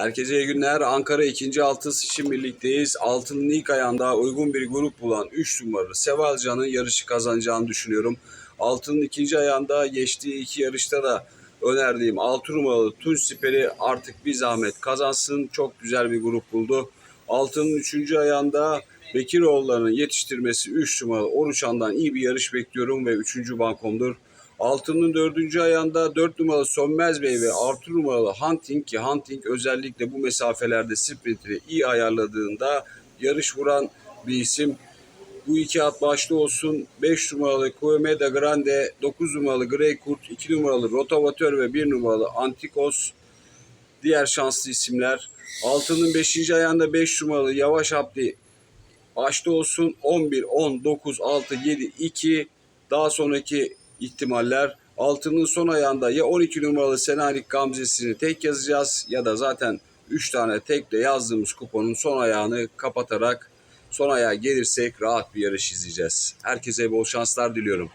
Herkese iyi günler. Ankara 2. Altısı için birlikteyiz. Altının ilk ayağında uygun bir grup bulan 3 numaralı Sevalcan'ın yarışı kazanacağını düşünüyorum. Altının ikinci ayağında geçtiği iki yarışta da önerdiğim 6 numaralı Tunç Siperi artık bir zahmet kazansın. Çok güzel bir grup buldu. Altının üçüncü ayağında Bekiroğulları'nın yetiştirmesi 3 numaralı Oruçan'dan iyi bir yarış bekliyorum ve 3. bankomdur. Altının dördüncü ayağında 4 numaralı Sönmez Bey ve 6 numaralı Hunting ki Hunting özellikle bu mesafelerde sprintini iyi ayarladığında yarış vuran bir isim. Bu iki at başta olsun. 5 numaralı Coemeda Grande, 9 numaralı Grey Kurt, 2 numaralı Rotavatör ve 1 numaralı Antikos diğer şanslı isimler. Altının 5. ayağında 5 numaralı Yavaş Abdi başta olsun 11, 10, 9, 6, 7, 2 daha sonraki ihtimaller. Altının son ayağında ya 12 numaralı Senarik Gamzesi'ni tek yazacağız ya da zaten 3 tane tekle yazdığımız kuponun son ayağını kapatarak son ayağa gelirsek rahat bir yarış izleyeceğiz. Herkese bol şanslar diliyorum.